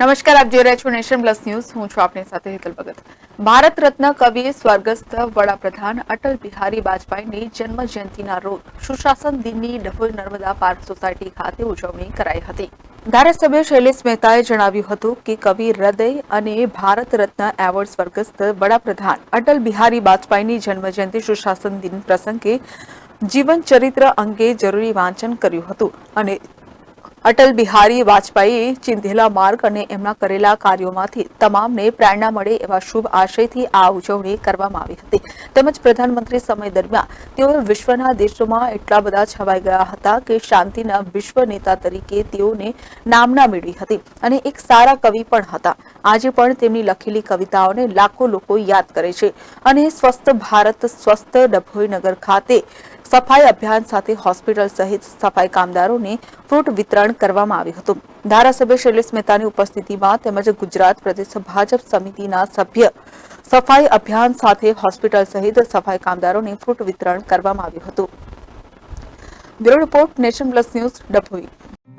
નમસ્કાર, આપ જોઈ રહ્યા છો નેશન પ્લસ ન્યૂઝ. હું છું આપની સાથે હેતલ ભગત. ભારત રત્ન કવિ, સ્વર્ગસ્થ વડાપ્રધાન અટલ બિહારી વાજપેયીની જન્મ જયંતિના રોજ સુશાસન દિનની ડભોઈ નર્મદા પાર્ક સોસાયટી ખાતે ઉજવણી કરાઈ હતી. ધારાસભ્ય શૈલેષ મહેતાએ જણાવ્યું હતું કે કવિ હૃદય અને ભારત રત્ન એવોર્ડ સ્વર્ગસ્થ વડાપ્રધાન અટલ બિહારી વાજપેયીની જન્મજયંતિ સુશાસન દિન પ્રસંગે જીવન ચરિત્ર અંગે જરૂરી વાંચન કર્યું હતું અને અટલ બિહારી વાજપેયીએ ચિંધેલા માર્ગ અને એમના કરેલા કાર્યોમાંથી તમામને પ્રેરણા મળે એવા શુભ આશયથી આ ઉજવણી કરવામાં આવી હતી. તેમજ પ્રધાનમંત્રી સમય દરમિયાન તેઓ વિશ્વના દેશોમાં એટલા બધા છવાઈ ગયા હતા કે શાંતિના વિશ્વ નેતા તરીકે તેઓને નામના મેળવી હતી અને એક સારા કવિ પણ હતા. આજે પણ તેમની લખેલી કવિતાઓને લાખો લોકો યાદ કરે છે. અને સ્વસ્થ ભારત, સ્વસ્થ ડભોઈ નગર ખાતે સફાઈ અભિયાન સાથે હોસ્પિટલ સહિત સફાઈ કામદારોને ફ્રૂટ વિતરણ કરવામાં આવ્યું હતું. ધારાસભ્ય શૈલેષ મહેતાની ઉપસ્થિતિમાં તેમજ ગુજરાત પ્રદેશ ભાજપ સમિતિના સભ્ય સફાઈ અભિયાન સાથે હોસ્પિટલ સહિત સફાઈ કામદારોને ફ્રૂટ વિતરણ કરવામાં આવ્યું હતું. Bureau report Nation Plus news Dabhoi.